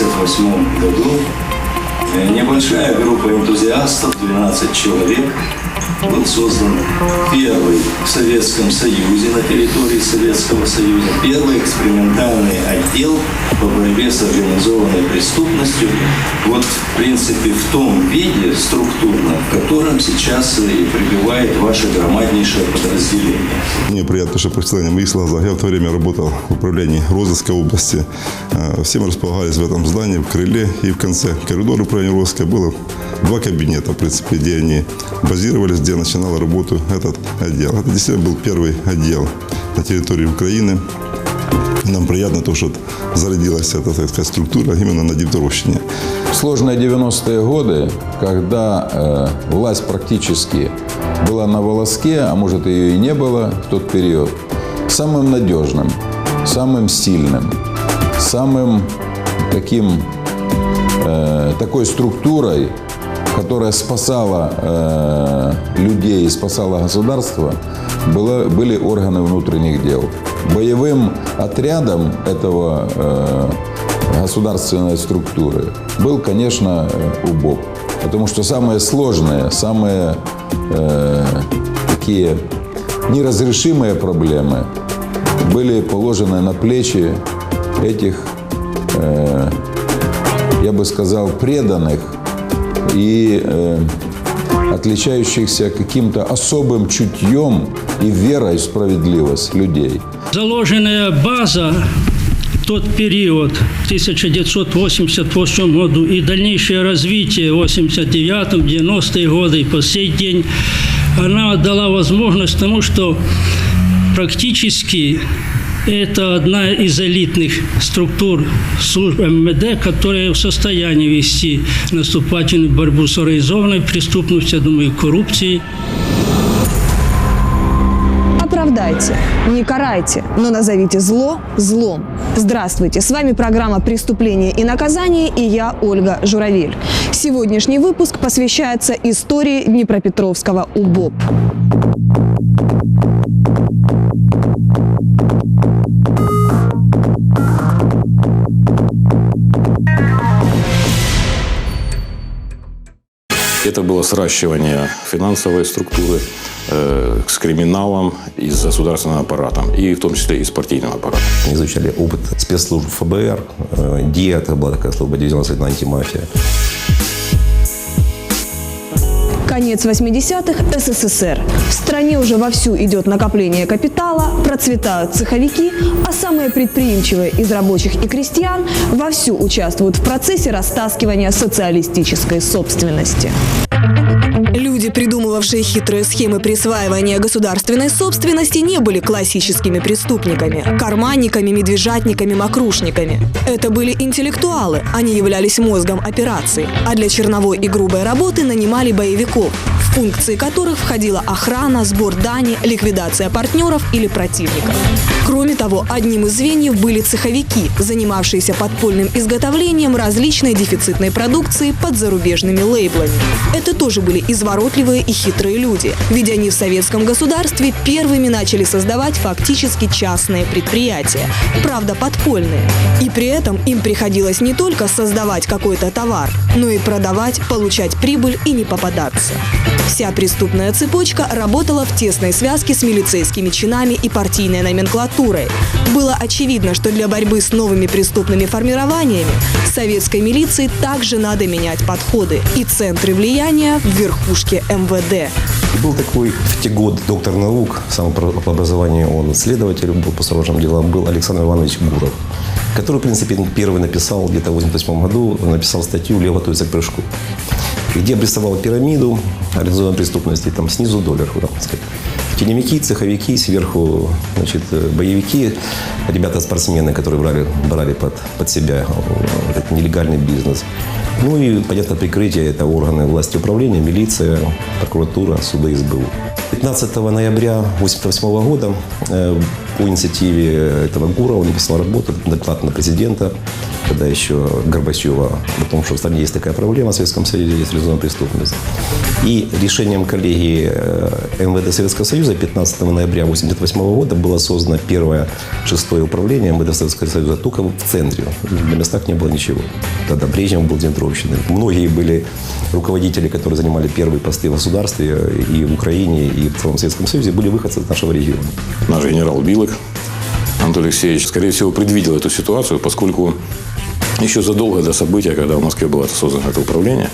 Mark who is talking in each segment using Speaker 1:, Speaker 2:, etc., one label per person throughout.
Speaker 1: 1988 году. Э, небольшая группа энтузиастов, 12 человек, был создан первый в Советском Союзе, на территории Советского Союза, первый экспериментальный отдел по борьбе с организованной преступностью. Вот, в принципе, в том виде структурно, в котором сейчас и пребывает ваше громаднейшее подразделение.
Speaker 2: Мне приятно, что профессионально моих глазах. Я в то время работал в управлении розыска области. Э, Все мы располагались в этом здании, в крыле и в конце коридора управления розыска было два кабинета, в принципе, где они базировались, где начинал работу этот отдел. Это действительно был первый отдел на территории Украины. Нам приятно то, что зародилась эта так сказать, структура именно на Днепровщине.
Speaker 3: В сложные 90-е годы, когда э, власть практически была на волоске, а может ее и не было в тот период, самым надежным, самым сильным, самым таким, э, такой структурой, которая спасала э, людей и спасала государство, было, были органы внутренних дел. Боевым отрядом этого э, государственной структуры был, конечно, э, УБОП. Потому что самые сложные, самые э, такие неразрешимые проблемы были положены на плечи этих, э, я бы сказал, преданных и э, отличающихся каким-то особым чутьем и верой в справедливость людей.
Speaker 4: Заложенная база тот период, в 1988 году, и дальнейшее развитие в 89-м, 90-е годы и по сей день, она дала возможность тому, что практически это одна из элитных структур служб МВД, которая в состоянии вести наступательную борьбу с организованной преступностью, я думаю, коррупцией.
Speaker 5: Оправдайте, не карайте, но назовите зло злом. Здравствуйте, с вами программа «Преступление и наказание» и я, Ольга Журавель. Сегодняшний выпуск посвящается истории Днепропетровского УБОП.
Speaker 6: Это было сращивание финансовой структуры э, с криминалом и с государственным аппаратом, и в том числе и с партийным аппаратом.
Speaker 7: изучали опыт спецслужб ФБР, э, ДИА, это была такая служба дивизиона на антимафия.
Speaker 5: Конец 80-х СССР. В стране уже вовсю идет накопление капитала, процветают цеховики, а самые предприимчивые из рабочих и крестьян вовсю участвуют в процессе растаскивания социалистической собственности.
Speaker 8: Люди, придумывавшие хитрые схемы присваивания государственной собственности, не были классическими преступниками, карманниками, медвежатниками, мокрушниками. Это были интеллектуалы, они являлись мозгом операций, а для черновой и грубой работы нанимали боевиков, в функции которых входила охрана, сбор дани, ликвидация партнеров или противников. Кроме того, одним из звеньев были цеховики, занимавшиеся подпольным изготовлением различной дефицитной продукции под зарубежными лейблами. Это тоже были изворотливые и хитрые люди, ведь они в советском государстве первыми начали создавать фактически частные предприятия, правда подпольные. И при этом им приходилось не только создавать какой-то товар, но и продавать, получать прибыль и не попадаться. Вся преступная цепочка работала в тесной связке с милицейскими чинами и партийной номенклатурой. Было очевидно, что для борьбы с новыми преступными формированиями советской милиции также надо менять подходы и центры влияния в верхушке МВД.
Speaker 7: Был такой в те годы доктор наук, сам по образованию он следователь был по сложным делам, был Александр Иванович Гуров, который, в принципе, первый написал где-то в 88 году, написал статью «Лево готовится к прыжку», где обрисовал пирамиду организованной преступности, там снизу там, так сказать. Теневики, цеховики, сверху значит, боевики, ребята-спортсмены, которые брали, брали под, под себя э, этот нелегальный бизнес. Ну и, понятно, прикрытие – это органы власти управления, милиция, прокуратура, суды СБУ. 15 ноября 1988 года э, по инициативе этого Гурова написал работу, доклад на президента, когда еще Горбачева, о том, что в стране есть такая проблема в Советском Союзе, есть резонная преступность. И решением коллегии э, МВД Советского Союза 15 ноября 1988 года было создано первое шестое управление МВД Советского Союза только в центре. На местах не было ничего. Тогда Брежнев был Дмитровщиной. Многие были руководители, которые занимали первые посты в государстве и в Украине, и в целом Советском Союзе, были выходцы из нашего региона.
Speaker 6: Наш генерал Билык Анатолий Алексеевич, скорее всего, предвидел эту ситуацию, поскольку еще задолго до события, когда в Москве было создано это управление,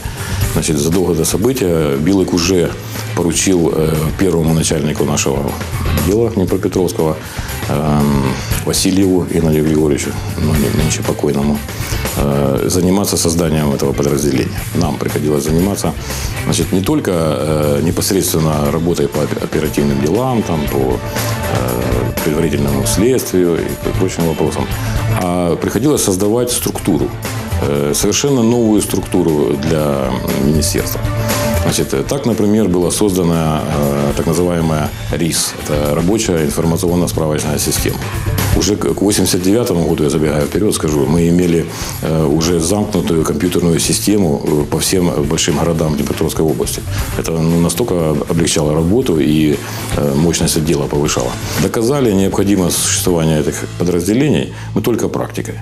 Speaker 6: значит, задолго до события Билык уже поручил э, первому начальнику нашего дела Днепропетровского эм, Васильеву Геннадию Григорьевичу, ну, нынче покойному, э, заниматься созданием этого подразделения. Нам приходилось заниматься значит, не только э, непосредственно работой по опе- оперативным делам, там, по предварительному следствию и прочим вопросам, а приходилось создавать структуру, э, совершенно новую структуру для министерства. Значит, э, так, например, была создана э, так называемая РИС. Это рабочая информационно-справочная система. Уже к 89 году, я забегаю вперед, скажу, мы имели э, уже замкнутую компьютерную систему э, по всем большим городам Днепропетровской области. Это ну, настолько облегчало работу и э, мощность отдела повышало. Доказали необходимость существования этих подразделений мы только практикой.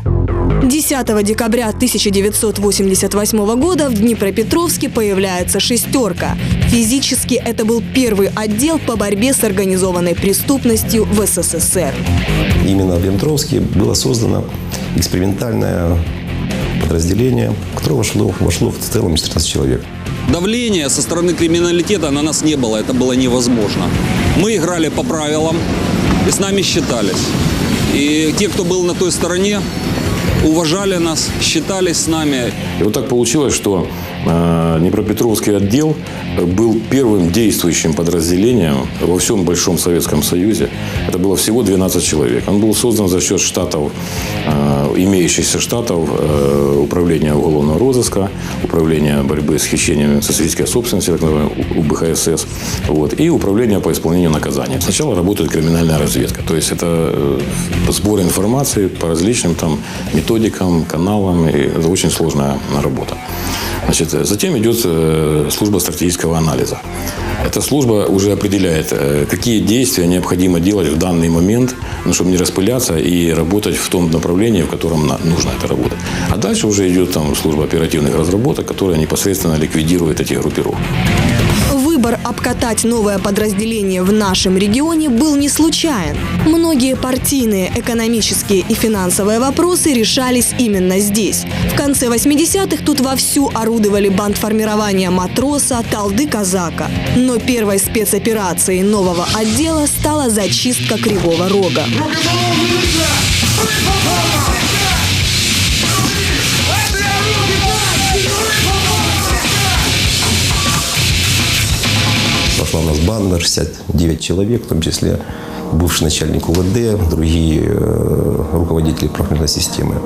Speaker 8: 10 декабря 1988 года в Днепропетровске появляется «шестерка». Физически это был первый отдел по борьбе с организованной преступностью в СССР.
Speaker 7: Именно в Дмитровске было создано экспериментальное подразделение, которое вошло, вошло в целом 14 человек.
Speaker 9: Давления со стороны криминалитета на нас не было, это было невозможно. Мы играли по правилам и с нами считались. И те, кто был на той стороне, уважали нас, считались с нами.
Speaker 6: И вот так получилось, что Днепропетровский отдел был первым действующим подразделением во всем Большом Советском Союзе. Это было всего 12 человек. Он был создан за счет штатов, э, имеющихся штатов э, Управления уголовного розыска, Управления борьбы с хищением социалистической собственности, так называемое УБХСС, вот, и Управления по исполнению наказания. Сначала работает криминальная разведка. То есть это э, сбор информации по различным там методикам, каналам. И это очень сложная работа. Значит, затем идет э, служба стратегического анализа. Эта служба уже определяет, э, какие действия необходимо делать в данный момент, ну, чтобы не распыляться и работать в том направлении, в котором нужно это работать. А дальше уже идет там служба оперативных разработок, которая непосредственно ликвидирует эти группировки.
Speaker 8: Выбор обкатать новое подразделение в нашем регионе был не случайен. Многие партийные, экономические и финансовые вопросы решались именно здесь. В конце 80-х тут вовсю орудовали бандформирования матроса, талды казака. Но первой спецоперацией нового отдела стала зачистка Кривого Рога.
Speaker 7: Пошла у нас банда, 69 человек, в том числе бывший начальник УВД, другие руководители правоохранительной системы.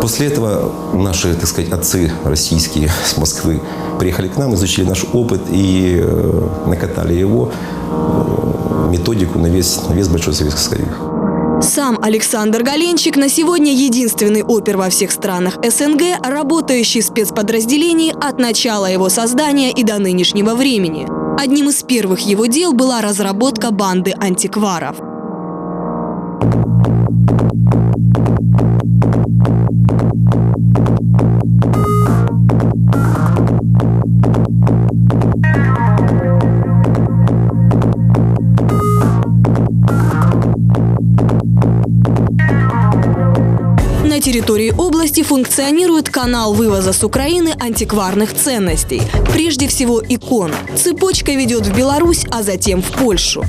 Speaker 7: После этого наши, так сказать, отцы российские с Москвы приехали к нам, изучили наш опыт и э, накатали его, э, методику на весь, на весь Большой Советский Союз.
Speaker 8: Сам Александр Галенчик на сегодня единственный опер во всех странах СНГ, работающий в спецподразделении от начала его создания и до нынешнего времени. Одним из первых его дел была разработка банды антикваров. Территории области функционирует канал вывоза с Украины антикварных ценностей. Прежде всего икон. Цепочка ведет в Беларусь, а затем в Польшу.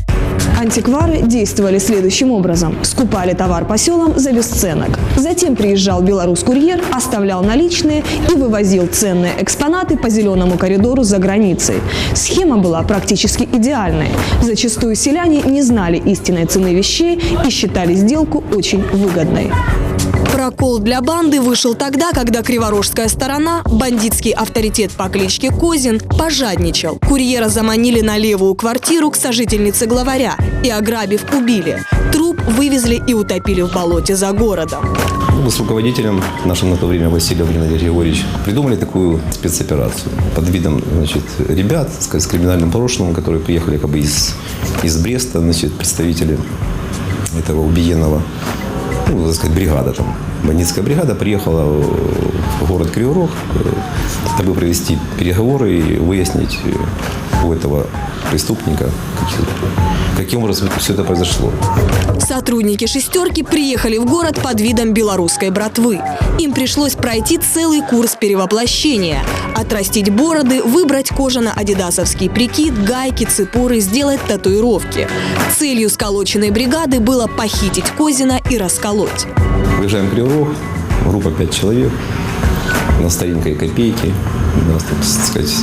Speaker 5: Антиквары действовали следующим образом. Скупали товар по селам за бесценок. Затем приезжал белорус-курьер, оставлял наличные и вывозил ценные экспонаты по зеленому коридору за границей. Схема была практически идеальной. Зачастую селяне не знали истинной цены вещей и считали сделку очень выгодной.
Speaker 8: Прокол для банды вышел тогда, когда криворожская сторона, бандитский авторитет по кличке Козин, пожадничал. Курьера заманили на левую квартиру к сожительнице главаря и, ограбив, убили. Труп вывезли и утопили в болоте за городом.
Speaker 7: Мы с руководителем нашим на то время Василием Геннадий Григорьевич придумали такую спецоперацию под видом значит, ребят с, криминальным прошлым, которые приехали как бы из, из Бреста, значит, представители этого убиенного, ну, так сказать, бригада там. Бандитская бригада приехала в город Кривой Рог, э, чтобы провести переговоры и выяснить у этого преступника, каким- каким образом все это произошло.
Speaker 8: Сотрудники «шестерки» приехали в город под видом белорусской братвы. Им пришлось пройти целый курс перевоплощения. Отрастить бороды, выбрать кожано-адидасовский прикид, гайки, цепуры, сделать татуировки. Целью сколоченной бригады было похитить Козина и расколоть.
Speaker 7: Выезжаем в Кривой Рог, группа 5 человек на старенькой копейке, у нас так сказать,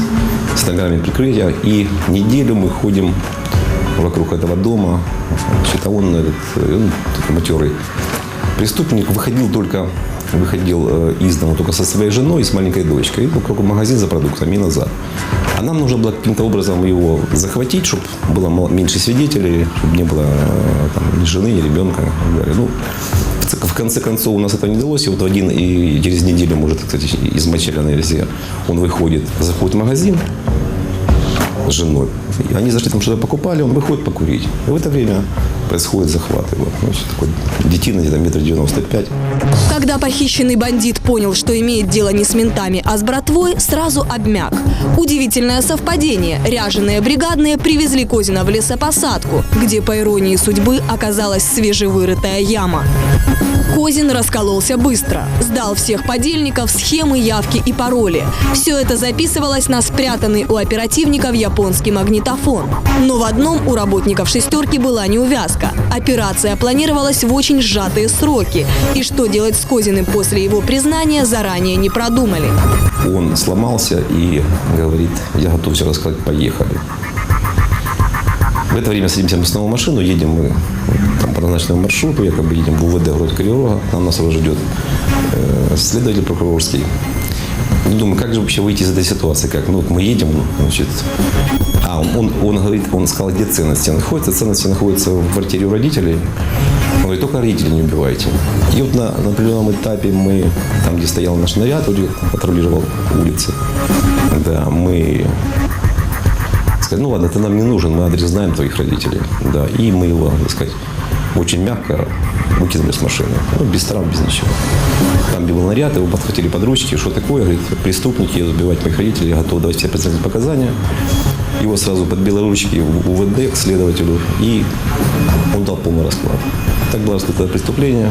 Speaker 7: ногами прикрытия. И неделю мы ходим вокруг этого дома. А он, этот, э, он такой матерый преступник, выходил только выходил э, из дома только со своей женой и с маленькой дочкой. И вокруг магазин за продуктами и назад. А нам нужно было каким-то образом его захватить, чтобы было меньше свидетелей, чтобы не было э, там, ни жены, ни ребенка. Ну, в конце концов у нас это не удалось. И вот один и через неделю, может, кстати, измочаленная версия, он выходит, заходит в магазин с женой. Они зашли там что-то покупали, он выходит покурить. И в это время происходит захват его. Значит, такой детина где-то метр девяносто пять.
Speaker 8: Когда похищенный бандит понял, что имеет дело не с ментами, а с братвой, сразу обмяк. Удивительное совпадение. Ряженые бригадные привезли Козина в лесопосадку, где, по иронии судьбы, оказалась свежевырытая яма. Козин раскололся быстро. Сдал всех подельников, схемы, явки и пароли. Все это записывалось на спрятанный у оперативников японский магнитофон. Но в одном у работников «шестерки» была неувязка. Операция планировалась в очень сжатые сроки. И что делать с Козиным после его признания, заранее не продумали.
Speaker 7: Он сломался и говорит, я готов все рассказать, поехали. В это время садимся мы снова в машину, едем мы там, по назначенному маршруту, якобы едем в УВД город Кривого, там нас уже ждет э, следователь прокурорский. Не думаю, как же вообще выйти из этой ситуации, как, ну, вот мы едем, значит, а, он, он говорит, он сказал, где ценности? Находятся, ценности находятся в квартире у родителей, он говорит, только родителей не убивайте. И вот на, на определенном этапе мы, там, где стоял наш наряд, вот патрулировал улицы, да, мы сказали, ну ладно, ты нам не нужен, мы адрес знаем твоих родителей. Да, и мы его, так сказать, очень мягко выкинули с машины. Ну, без травм, без ничего. Там был наряд, его подхватили под ручки. Что такое? Говорит, преступники, едут убивать моих родителей, я готов давать все представить показания. Его сразу под белые ручки в УВД к следователю, и он дал полный расклад. Так было раскрыто преступление.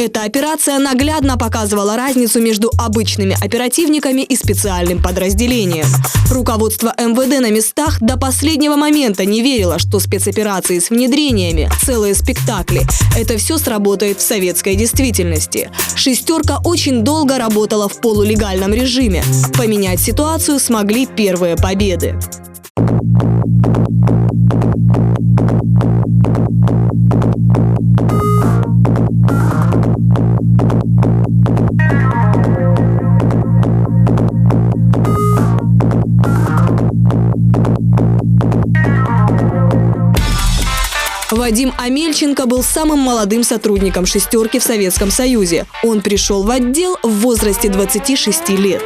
Speaker 8: Эта операция наглядно показывала разницу между обычными оперативниками и специальным подразделением. Руководство МВД на местах до последнего момента не верило, что спецоперации с внедрениями, целые спектакли, это все сработает в советской действительности. «шестерка» очень долго работала в полулегальном режиме. Поменять ситуацию смогли первые победы. Вадим Амельченко был самым молодым сотрудником «шестерки» в Советском Союзе. Он пришел в отдел в возрасте 26 лет.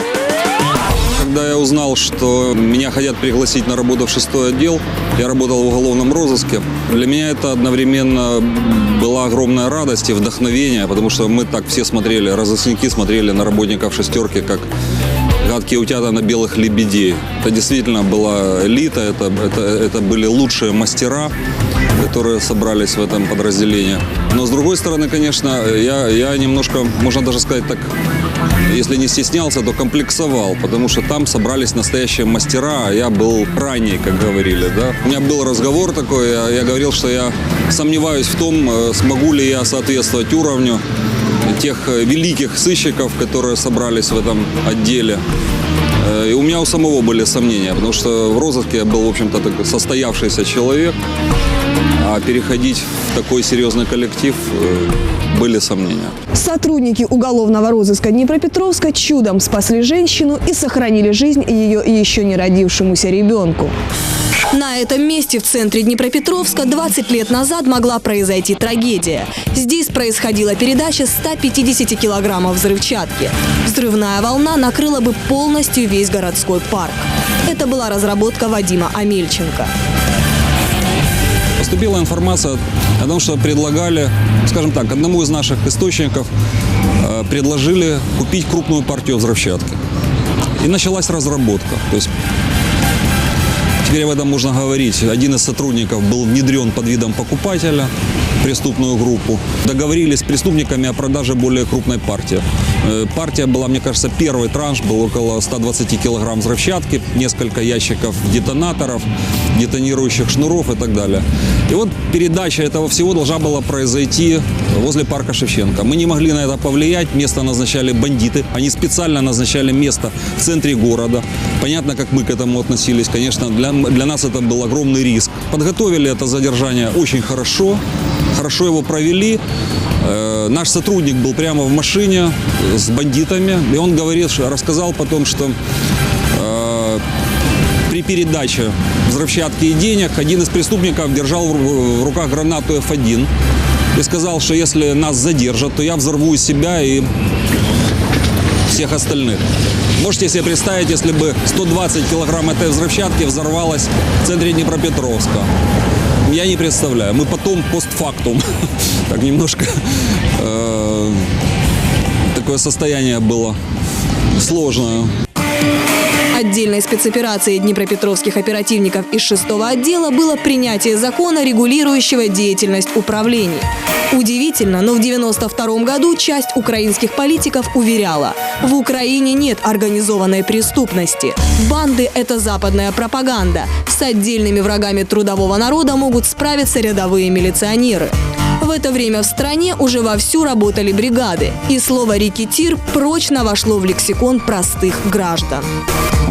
Speaker 9: Когда я узнал, что меня хотят пригласить на работу в шестой отдел, я работал в уголовном розыске. Для меня это одновременно была огромная радость и вдохновение, потому что мы так все смотрели, разыскники смотрели на работников шестерки, как гадкие утята на белых лебедей. Это действительно была элита, это, это, это были лучшие мастера, которые собрались в этом подразделении. Но с другой стороны, конечно, я, я немножко, можно даже сказать так, если не стеснялся, то комплексовал, потому что там собрались настоящие мастера, а я был ранний, как говорили, да. У меня был разговор такой, я, я говорил, что я сомневаюсь в том, э, смогу ли я соответствовать уровню тех э, великих сыщиков, которые собрались в этом отделе. Э, И у меня у самого были сомнения, потому что в розыске я был, в общем-то, состоявшийся человек. А переходить в такой серьезный коллектив э, были сомнения.
Speaker 5: Сотрудники уголовного розыска Днепропетровска чудом спасли женщину и сохранили жизнь ее еще не родившемуся ребенку.
Speaker 8: На этом месте в центре Днепропетровска 20 лет назад могла произойти трагедия. Здесь происходила передача 150 килограммов взрывчатки. Взрывная волна накрыла бы полностью весь городской парк. Это была разработка Вадима Амельченко.
Speaker 9: Поступила информация о том, что предлагали, скажем так, одному из наших источников э, предложили купить крупную партию взрывчатки. И началась разработка. То есть теперь об этом можно говорить. Один из сотрудников был внедрен под видом покупателя преступную группу. Договорились с преступниками о продаже более крупной партии. Э, Партия была, мне кажется, первый транш был около 120 килограмм взрывчатки, несколько ящиков детонаторов, детонирующих шнуров и так далее. И вот передача этого всего должна была произойти возле парка Шевченко. Мы не могли на это повлиять, место назначали бандиты. Они специально назначали место в центре города. Понятно, как мы к этому относились. Конечно, для, для нас это был огромный риск. Подготовили это задержание очень хорошо, хорошо его провели. Э, Наш сотрудник был прямо в машине с бандитами, и он говорит, рассказал потом, что э, при передаче взрывчатки и денег один из преступников держал в ру- в руках гранату F1 и сказал, что если нас задержат, то я взорву себя и всех остальных. Можете себе представить, если бы 120 килограмм этой взрывчатки взорвалось в центре Днепропетровска. Я не представляю. Мы потом постфактум. Так немножко э, такое состояние было сложное.
Speaker 8: Отдельной спецоперацией днепропетровских оперативников из шестого отдела было принятие закона, регулирующего деятельность управлений. Удивительно, но в 92 году часть украинских политиков уверяла, в Украине нет организованной преступности. Банды – это западная пропаганда. С отдельными врагами трудового народа могут справиться рядовые милиционеры. В это время в стране уже вовсю работали бригады, и слово «рекетир» прочно вошло в лексикон простых граждан.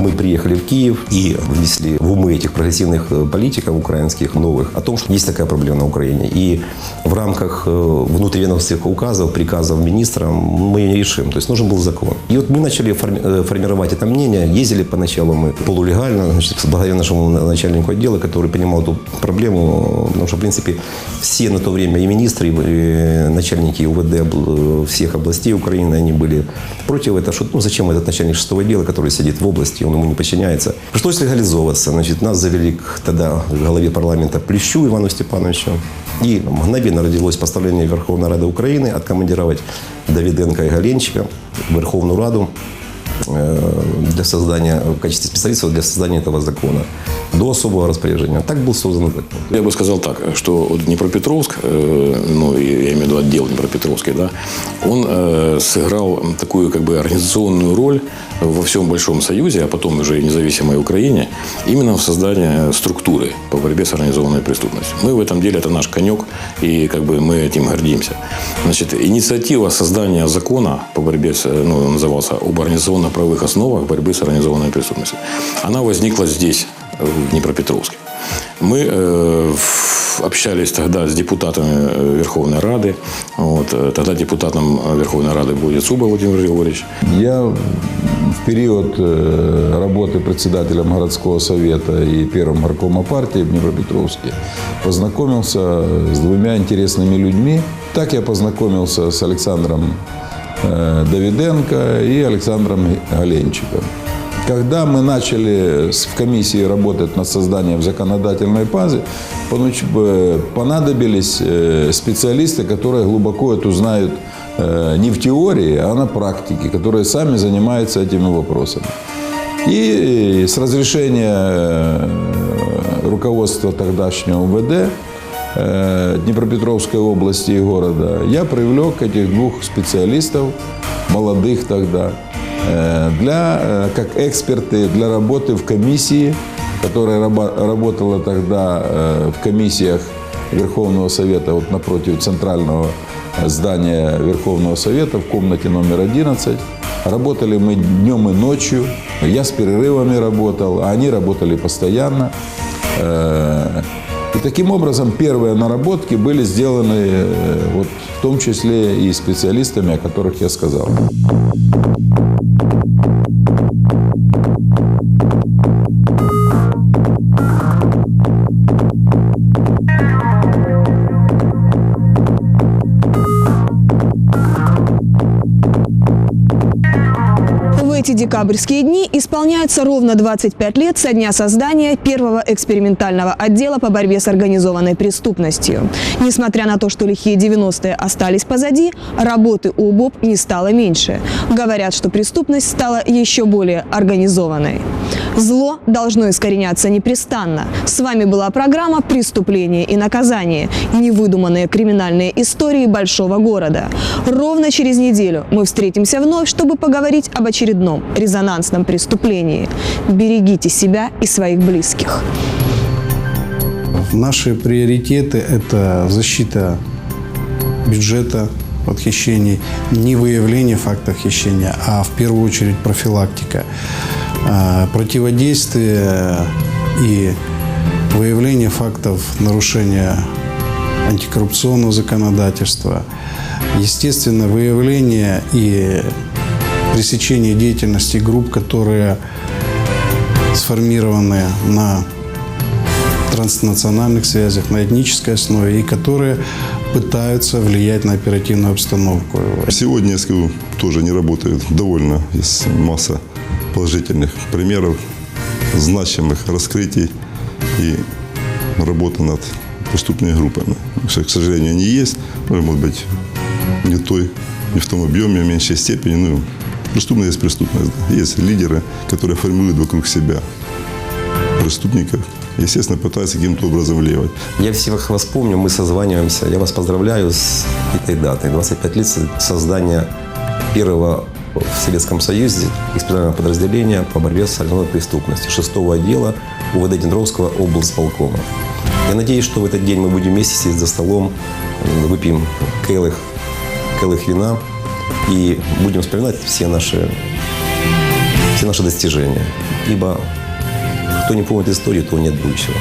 Speaker 7: Мы приехали в Киев и внесли в умы этих прогрессивных э, политиков украинских новых о том, что есть такая проблема на Украине. И в рамках э, внутриведомственных указов, приказов министра мы ее не решим. То есть нужен был закон. И вот мы начали форми- э, формировать это мнение. Ездили поначалу мы полулегально, значит, благодаря нашему начальнику отдела, который понимал эту проблему, потому что, в принципе, все на то время и министры, и начальники УВД всех областей Украины, они были против этого, что ну, зачем этот начальник шестого отдела, который сидит в области, он ему не подчиняется. Пришлось легализовываться. Значит, нас завели к тогда к главе парламента Плещу Ивану Степановичу. И мгновенно родилось постановление Верховной Рады Украины откомандировать Давиденко и Галенчика в Верховную Раду для создания, в качестве специалистов для создания этого закона до особого распоряжения. Так был создан закон.
Speaker 6: Я бы сказал так, что вот Днепропетровск, э, ну, я имею в виду отдел Днепропетровский, да, он э, сыграл такую как бы организационную роль во всем Большом Союзе, а потом уже и независимой Украине, именно в создании структуры по борьбе с организованной преступностью. Мы в этом деле, это наш конек, и как бы мы этим гордимся. Значит, инициатива создания закона по борьбе с, э, ну, назывался об организационно-правовых основах борьбы с организованной преступностью, она возникла здесь, в Днепропетровске. Мы э, общались тогда с депутатами э, Верховной Рады. Вот, э, тогда депутатом Верховной Рады был Яцуба Владимир Григорьевич.
Speaker 3: Я в период работы председателем городского совета и первым горкома партии в Днепропетровске познакомился с двумя интересными людьми. Так я познакомился с Александром Давиденко и Александром Галенчиком. Когда мы начали в комиссии работать над созданием законодательной базы, э, понадобились э, специалисты, которые глубоко эту знают э, не в теории, а на практике, которые сами занимаются этими вопросами. И с разрешения э, руководства тогдашнего МВД э, Днепропетровской области и города я привлек этих двух специалистов, молодых тогда, э, для, э, как эксперты для работы в комиссии, которая работала тогда э, в комиссиях Верховного Совета вот напротив центрального здания Верховного Совета в комнате номер 11. Работали мы днем и ночью. Я с перерывами работал, а они работали постоянно. Таким образом первые наработки были сделаны э, вот, в том числе и специалистами, о которых я сказал.
Speaker 5: Эти декабрьские дни исполняется ровно 25 лет со дня создания первого экспериментального отдела по борьбе с организованной преступностью. Несмотря на то, что лихие 90-е остались позади, работы у УБОП не стало меньше. Говорят, что преступность стала еще более организованной. Зло должно искореняться непрестанно. С вами была программа «Преступление и наказание. Невыдуманные криминальные истории большого города». Ровно через неделю мы встретимся вновь, чтобы поговорить об очередном резонансном преступлении. Берегите себя и своих близких.
Speaker 10: Наши приоритеты – это защита бюджета от хищений, не выявление фактов хищения, а в первую очередь профилактика, противодействие и выявление фактов нарушения антикоррупционного законодательства, естественно, выявление и пресечение деятельности групп, которые сформированы на транснациональных связях, на этнической основе, и которые пытаются влиять на оперативную обстановку.
Speaker 2: Сегодня, скажу, тоже не работает довольно. Масса положительных примеров, значимых раскрытий и работы над преступными группами. К сожалению, они есть, может быть, не той, не в том объеме, в меньшей степени. Ну, преступность есть преступность. Есть лидеры, которые формируют вокруг себя преступников, естественно, пытаются каким-то образом влиять.
Speaker 7: Я всех вас помню, мы созваниваемся. Я вас поздравляю с этой датой. 25 лет создания первого в Советском Союзе экспертного подразделения по борьбе с организованной преступностью, шестого отдела УВД Днепровского облсполкома. Я надеюсь, что в этот день мы будем вместе сидеть за столом, выпьем келых, келых вина и будем вспоминать все наши, все наши достижения. Ибо кто не помнит историю, то нет будущего.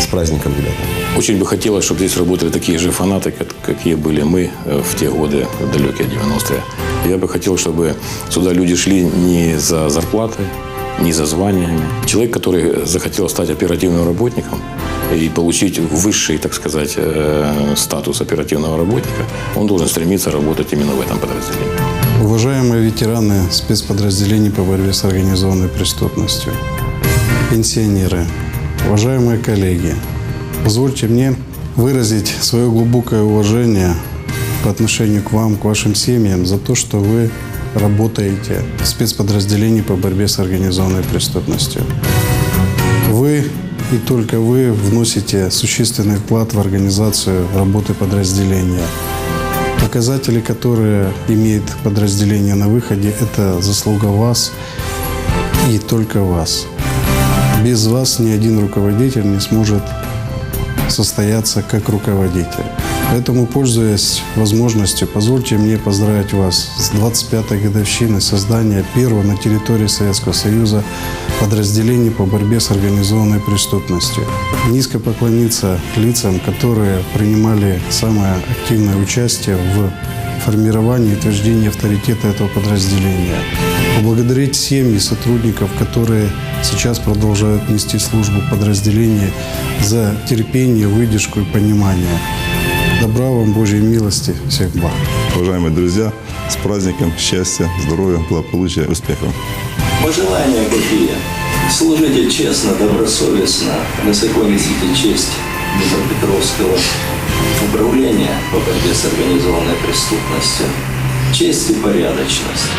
Speaker 7: С праздником, ребята.
Speaker 6: Очень бы хотелось, чтобы здесь работали такие же фанаты, как, какие были мы э, в те годы, далекие 90-е. Я бы хотел, чтобы сюда люди шли не за зарплатой, не за званиями. Человек, который захотел стать оперативным работником и получить высший, так сказать, э, статус оперативного работника, он должен стремиться работать именно в этом подразделении.
Speaker 10: Уважаемые ветераны спецподразделений по борьбе с организованной преступностью, пенсионеры, уважаемые коллеги, позвольте мне выразить свое глубокое уважение по отношению к вам, к вашим семьям за то, что вы работаете в спецподразделении по борьбе с организованной преступностью. Вы и только вы вносите существенный вклад в организацию работы подразделения. Показатели, которые имеет подразделение на выходе, это заслуга вас и только вас. Без вас ни один руководитель не сможет состояться как руководитель. Поэтому, пользуясь возможностью, позвольте мне поздравить вас с 25-й годовщиной создания первого на территории Советского Союза подразделения по борьбе с организованной преступностью. Низко поклониться лицам, которые принимали самое активное участие в формировании и утверждении авторитета этого подразделения. Поблагодарить семьи сотрудников, которые сейчас продолжают нести службу в подразделении за терпение, выдержку и понимание. Добра вам, Божьей милости, всех благ.
Speaker 2: Уважаемые друзья, с праздником, счастья, здоровья, благополучия, успехов.
Speaker 1: Пожелания какие? Служите честно, добросовестно, высоко несите честь Днепропетровского управления по борьбе с организованной преступностью. Честь и порядочность.